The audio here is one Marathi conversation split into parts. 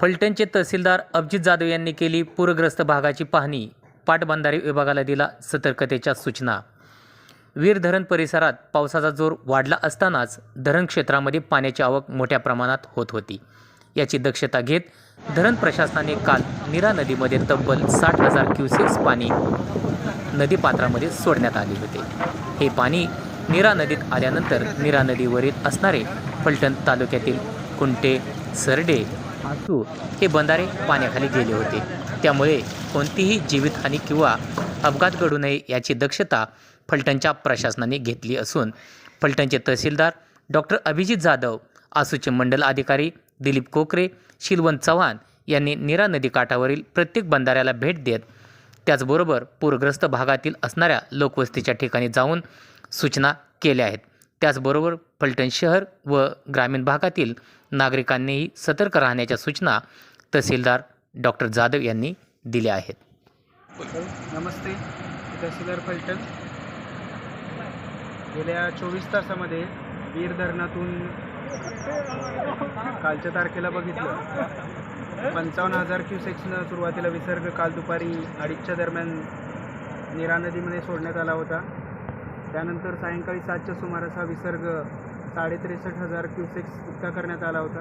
फलटणचे तहसीलदार अभिजित जाधव यांनी केली पूरग्रस्त भागाची पाहणी. पाटबंधारे विभागाला दिला सतर्कतेच्या सूचना. वीर धरण परिसरात पावसाचा जोर वाढला असतानाच धरण क्षेत्रामध्ये पाण्याची आवक मोठ्या प्रमाणात होत होती. याची दक्षता घेत धरण प्रशासनाने काल नीरा नदीमध्ये तब्बल साठ हजार क्युसेक्स पाणी नदीपात्रामध्ये सोडण्यात आले होते. हे पाणी नीरा नदीत आल्यानंतर नीरा नदीवरील असणारे फलटण तालुक्यातील कुंटे सरडे आसू हे बंधारे पाण्याखाली गेले होते. त्यामुळे कोणतीही जीवितहानी किंवा अपघात घडू नये याची दक्षता फलटणच्या प्रशासनाने घेतली असून फलटणचे तहसीलदार डॉक्टर अभिजित जाधव आसूचे मंडल अधिकारी दिलीप कोकरे शिलवंत चव्हाण यांनी नीरा नदीकाठावरील प्रत्येक बंधाऱ्याला भेट देत त्याचबरोबर पूरग्रस्त भागातील असणाऱ्या लोकवस्तीच्या ठिकाणी जाऊन सूचना केल्या आहेत. त्याचबरोबर फलटण शहर व ग्रामीण भागातील नागरिकांनीही सतर्क राहण्याच्या सूचना तहसीलदार डॉक्टर जाधव यांनी दिल्या आहेत. नमस्ते तहसीलदार फलटण. गेल्या चोवीस तासामध्ये वीर धरणातून कालच्या तारखेला बघितलं. पंचावन्न हजार क्युसेक्सनं सुरुवातीला विसर्ग काल दुपारी अडीचच्या दरम्यान नीरा नदीमध्ये सोडण्यात आला होता. त्यानंतर सायंकाळी सातच्या सुमारास हा विसर्ग साडे त्रेसष्ट हजार क्युसेक्स इतका करण्यात आला होता.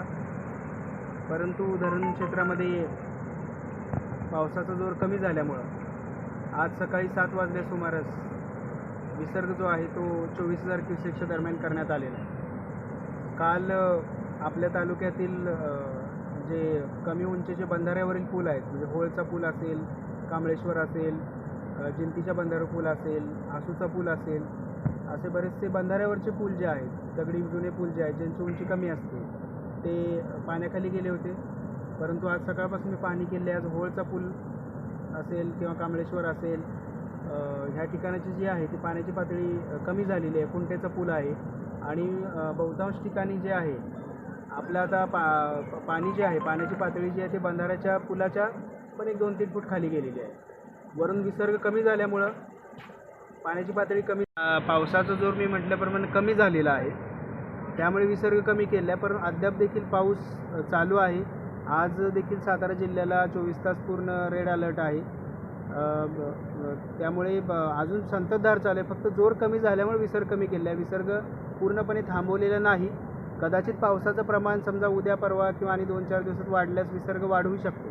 परंतु धरण क्षेत्रामध्ये पावसाचा जोर कमी झाल्यामुळं आज सकाळी सात वाजल्या सुमारास विसर्ग जो आहे तो चोवीस हजार क्युसेकच्या दरम्यान करण्यात आलेला आहे. काल आपल्या तालुक्यातील जे कमी उंचीचे बंधाऱ्यावरील पूल आहेत म्हणजे होळचा पूल असेल कांबळेश्वर असेल जिंतीच्या बंधारा पूल असेल आसूचा पूल असेल असे बरेचसे बंधाऱ्यावरचे पूल जे आहेत दगडी जुने पूल जे आहेत ज्यांची उंची कमी असते ते पाण्याखाली गेले होते. परंतु आज सकाळपासून मी पाहणी केली आज होळचा पूल असेल किंवा कांबळेश्वर असेल ह्या ठिकाणाची जी आहे ती पाण्याची पातळी कमी झालेली आहे कुंटेचा पूल आहे. आणि बहुतांश ठिकाणी जे आहे आपलं आता पा पाणी जे आहे पाण्याची पातळी जी आहे ती बंधाऱ्याच्या पुलाच्या पण एक दोन तीन फूट खाली गेलेली आहे. वरून विसर्ग कमी झाल्यामुळं पाण्याची पातळी कमी पावसाचा जोर मी म्हटल्याप्रमाणे कमी झालेला आहे. त्यामुळे विसर्ग कमी केला पण अद्याप देखील पाऊस चालू आहे. आज देखील सातारा जिल्ह्याला चोवीस तास पूर्ण रेड अलर्ट आहे. त्यामुळे ब- अजून संततधार चालू आहे. फक्त जोर कमी झाल्यामुळे विसर्ग कमी केला आहे. विसर्ग पूर्णपणे थांबवलेला नाही. कदाचित पावसाचं प्रमाण समजा उद्या परवा किंवा आणि दोन चार दिवसात वाढल्यास विसर्ग वाढवू शकतो.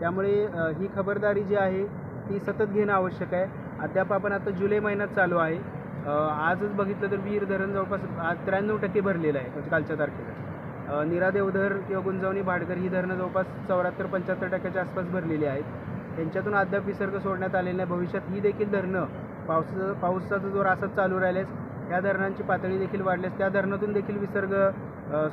त्यामुळे ही खबरदारी जी आहे ती सतत घेणं आवश्यक आहे. अद्याप आपण आता जुलै महिन्यात चालू आहे. आजच बघितलं तर वीर धरण जवळपास आज त्र्याण्णव टक्के भरलेलं आहे म्हणजे कालच्या तारखेला. निरादेवधर देवधर किंवा गुंजावणी भाडकर ही धरणं जवळपास चौऱ्याहत्तर पंच्याहत्तर टक्क्याच्या आसपास भरलेली आहेत. त्यांच्यातून अद्याप विसर्ग सोडण्यात आलेला आहे भविष्यात ही देखील धरणं पावसाचा पावसाचा जोर असंच चालू राहिल्यास त्या धरणांची पातळी देखील वाढल्यास त्या धरणातून देखील विसर्ग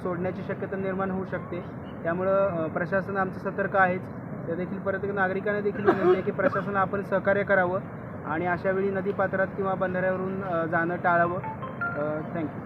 सोडण्याची शक्यता निर्माण होऊ शकते. त्यामुळं प्रशासन आमचं सतर्क आहेच. त्या देखील परत एक नागरिकांना देखील विनंती आहे की प्रशासन आपण सहकार्य करावं आणि अशावेळी नदीपात्रात किंवा बंधाऱ्यावरून जाणं टाळावं. थँक्यू